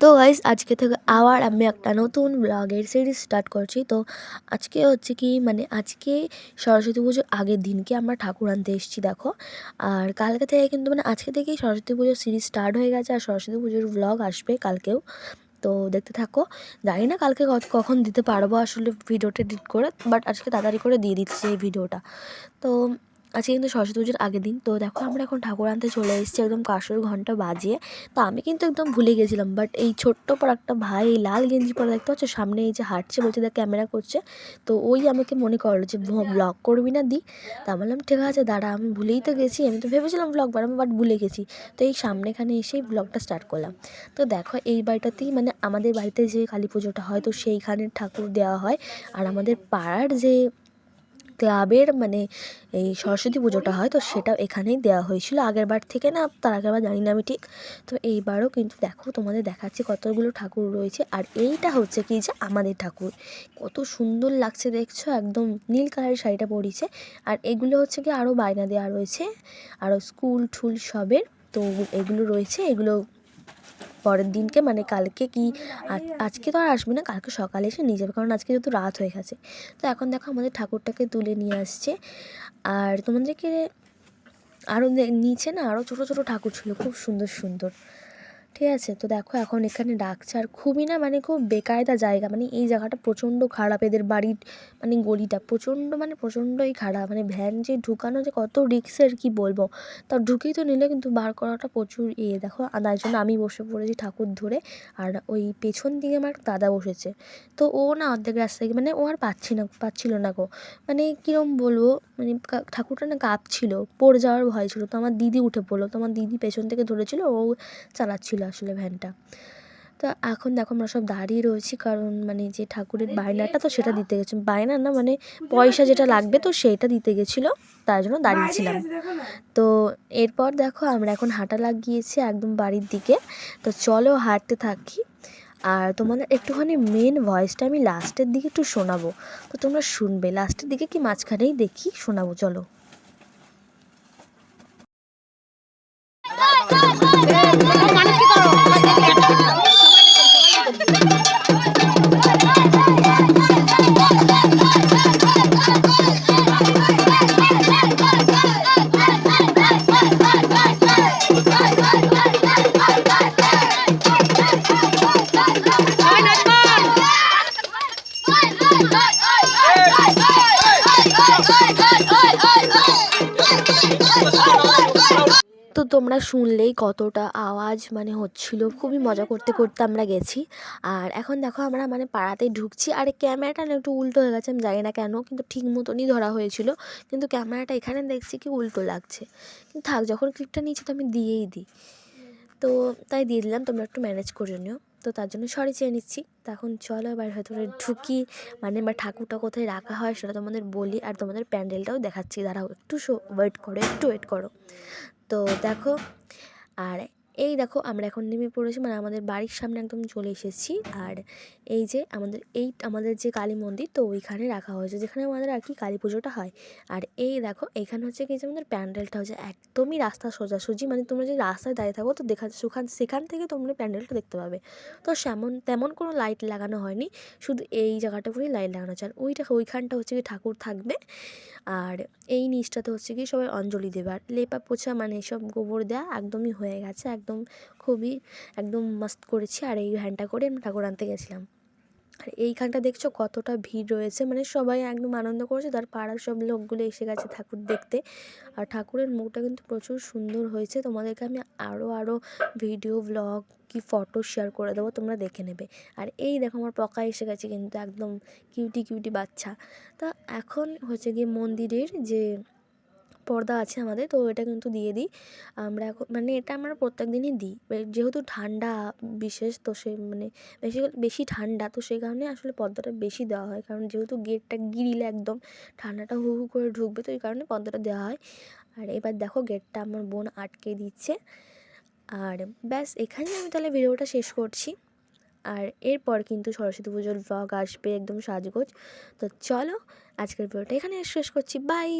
তো গাইস আজকে থেকে আবার আমি একটা নতুন ব্লগের সিরিজ স্টার্ট করছি। তো আজকে হচ্ছে কি মানে আজকে সরস্বতী পুজোর আগের দিনকে আমরা ঠাকুর আনতে এসেছি, দেখো। আর কালকে থেকে কিন্তু মানে আজকে থেকেই সরস্বতী পুজোর সিরিজ স্টার্ট হয়ে গেছে আর সরস্বতী পুজোর ব্লগ আসবে কালকেও। তো দেখতে থাকো। জানি না কালকে কখন দিতে পারব আসলে ভিডিওটা এডিট করে বাট আজকে তাড়াতাড়ি করে দিয়ে দিচ্ছি এই ভিডিওটা তো আজকে কিন্তু সরস্বতী পুজোর আগের দিন। তো দেখো, আমরা এখন ঠাকুর আনতে চলে এসেছি। একদম কাসর ঘণ্টা বাজিয়ে। তো আমি কিন্তু একদম ভুলে গেছিলাম। বাট এই ছোট্ট পর একটা ভাই, এই লাল গেঞ্জি পরে দেখতে পাচ্ছ? সামনে এই যে হাঁটছে, বলছে, দেখ ক্যামেরা করছে। তো ওই আমাকে মনে করল যে ব্লগ করবি না, দি? তা বললাম, ঠিক আছে, দাঁড়া, আমি ভুলেই তো গেছি। আমি তো ভেবেছিলাম ব্লগ বানাবো বাট ভুলে গেছি। তো এই সামনেখানে এসেই ব্লগটা স্টার্ট করলাম। তো দেখো, এই বাড়িটাতেই মানে আমাদের বাড়িতে যে কালী পুজোটা হয়, তো সেইখানে ঠাকুর দেওয়া হয়। আর আমাদের পাড়ার যে ক্লাবের মানে এই সরস্বতী পুজোটা হয়, তো সেটা এখানেই দেওয়া হয়েছিল। আগের বার থেকে না, তার আগের বার জানি না আমি ঠিক। তো এইবারও কিন্তু দেখো, তোমাদের দেখাচ্ছি কতগুলো ঠাকুর রয়েছে। আর এইটা হচ্ছে কি যে আমাদের ঠাকুর। কত সুন্দর লাগছে দেখছ, একদম নীল কালারের শাড়িটা পরিছে আর এগুলো হচ্ছে কি আরও বায়না দেওয়া রয়েছে, আরও স্কুল ঠুল সবের। তো এগুলো রয়েছে, এগুলো পরের দিনকে মানে কালকে কি আজকে তো আর আসবে না, কালকে সকালে এসে নিয়ে যাবে, কারণ আজকে যেহেতু রাত হয়ে গেছে। তো এখন দেখো আমাদের ঠাকুরটাকে তুলে নিয়ে আসছে। আর তোমাদেরকে আরও নিচে না আরও ছোটো ছোটো ঠাকুর ছিল, খুব সুন্দর সুন্দর। ঠিক আছে, তো দেখো এখন এখানে ডাকছে আর খুবই না মানে খুব বেকায়দা জায়গা মানে এই জায়গাটা প্রচণ্ড খারাপ, এদের বাড়ির মানে গলিটা প্রচণ্ড মানে প্রচণ্ডই খারাপ মানে ভ্যান যে ঢুকানো যে কত রিক্সের কি বলব, তা ঢুকেই তো নিলে কিন্তু বার করাটা প্রচুর ইয়ে দেখো আর তার জন্য আমি বসে পড়েছি ঠাকুর ধরে আর ওই পেছন দিকে আমার দাদা বসেছে, তো ও না অর্ধেক রাস্তায় গিয়ে- মানে ও আর পাচ্ছি না, পাচ্ছিল না গো মানে কীরকম বলব মানে ঠাকুরটা না কাঁপছিল, পড়ে যাওয়ার ভয় ছিল, তো আমার দিদি উঠে পড়ল, তো আমার দিদি পেছন থেকে ধরেছিল, ও চালাচ্ছিল আসলে ভ্যানটা। তো এখন দেখো আমরা সব দাঁড়িয়ে রয়েছি কারণ মানে যে ঠাকুরের বায়নাটা তো সেটা দিতে গেছে বায়না না মানে পয়সা যেটা লাগবে তো সেইটা দিতে গেছিল তার জন্য দাঁড়িয়েছিলাম। তো এরপর দেখো আমরা এখন হাঁটা লাগিয়েছি একদম বাড়ির দিকে। তো চলো হাঁটতে থাকি। আর তোমাদের একটুখানি মেন ভয়েসটা আমি লাস্টের দিকে একটু শোনাবো। তো তোমরা শুনবে লাস্টের দিকে কি মাঝখানেই দেখি শোনাবো চলো। তোমরা শুনলেই কতটা আওয়াজ মানে হচ্ছিল। খুবই মজা করতে করতে আমরা গেছি। আর এখন দেখো আমরা মানে পাড়াতেই ঢুকছি। আর ক্যামেরাটা না একটু উল্টো হয়ে গেছে, আমি জানি না কেন, কিন্তু ঠিক মতনই ধরা হয়েছিল। কিন্তু ক্যামেরাটা এখানে দেখছি কি উল্টো লাগছে। কিন্তু থাক, যখন ক্লিপটা নিয়েছি তো আমি দিয়েই দিই। তো তাই দিয়ে দিলাম, তোমরা একটু ম্যানেজ করে নিও। তো তার জন্য সরি চেয়ে নিচ্ছি। তো এখন চলো এবার ভেতরে ঢুকি। মানে এবার ঠাকুরটা কোথায় রাখা হয় সেটা তোমাদের বলি। আর তোমাদের প্যান্ডেলটাও দেখাচ্ছি। দাঁড়াও, একটু শো ওয়েট করো, একটু ওয়েট করো। তো দেখো আর এই দেখো আমরা এখন নেমে পড়েছি মানে আমাদের বাড়ির সামনে একদম চলে এসেছি। আর এই যে আমাদের এই আমাদের যে কালী মন্দির, তো ওইখানে রাখা হয়েছে, যেখানে আমাদের আর কি কালী পুজোটা হয়। আর এই দেখো এইখানে হচ্ছে কি যে আমাদের প্যান্ডেলটা হচ্ছে একদমই রাস্তা সোজাসুজি মানে তোমরা যদি রাস্তায় দাঁড়িয়ে থাকো, তো দেখা সেখান সেখান থেকে তোমরা প্যান্ডেলটা দেখতে পাবে। তো সেমন, তেমন কোনো লাইট লাগানো হয়নি, শুধু এই জায়গাটাপুরেই লাইট লাগানো হচ্ছে। আর ওইটা, ওইখানটা হচ্ছে কি ঠাকুর থাকবে। আর এই নিচটাতে হচ্ছে কি সবাই অঞ্জলি দেবে। আর লেপা পোছা মানে সব গোবর দেওয়া একদমই হয়ে গেছে একদম খুবই একদম মাস্ত করেছি আর এই ভ্যানটা করে আমি ঠাকুর আনতে গেছিলাম। আর এইখানটা দেখছ কতটা ভিড় রয়েছে মানে সবাই একদম আনন্দ করেছে, তার পাড়ার সব লোকগুলো এসে গেছে ঠাকুর দেখতে। আর ঠাকুরের মুখটা কিন্তু প্রচুর সুন্দর হয়েছে, তোমাদেরকে আমি আরও আরও ভিডিও ব্লগ কি ফটো শেয়ার করে দেবো, তোমরা দেখে নেবে। আর এই দেখো আমার পকা এসে গেছে কিন্তু একদম কিউটি কিউটি বাচ্চা। তা এখন হচ্ছে গিয়ে মন্দিরের যে পর্দা আছে আমাদের, তো এটা কিন্তু দিয়ে দিই। আমরা এখন মানে এটা আমরা প্রত্যেক দিনই দিই। যেহেতু ঠান্ডা বিশেষ, তো সে মানে বেশি বেশি ঠান্ডা, তো সেই কারণে আসলে পর্দাটা বেশি দেওয়া হয়। কারণ যেহেতু গেটটা গিরিলে একদম ঠান্ডাটা হু হু করে ঢুকবে, তো এই কারণে পর্দাটা দেওয়া হয়। আর এবার দেখো গেটটা আমার বোন আটকে দিচ্ছে। আর ব্যাস, এখানেই আমি তাহলে ভিডিওটা শেষ করছি। আর এরপর কিন্তু সরস্বতী পুজোর ব্লগ আসবে একদম সাজগোজ। তো চলো, আজকের ভিডিওটা এখানে শেষ করছি। বাই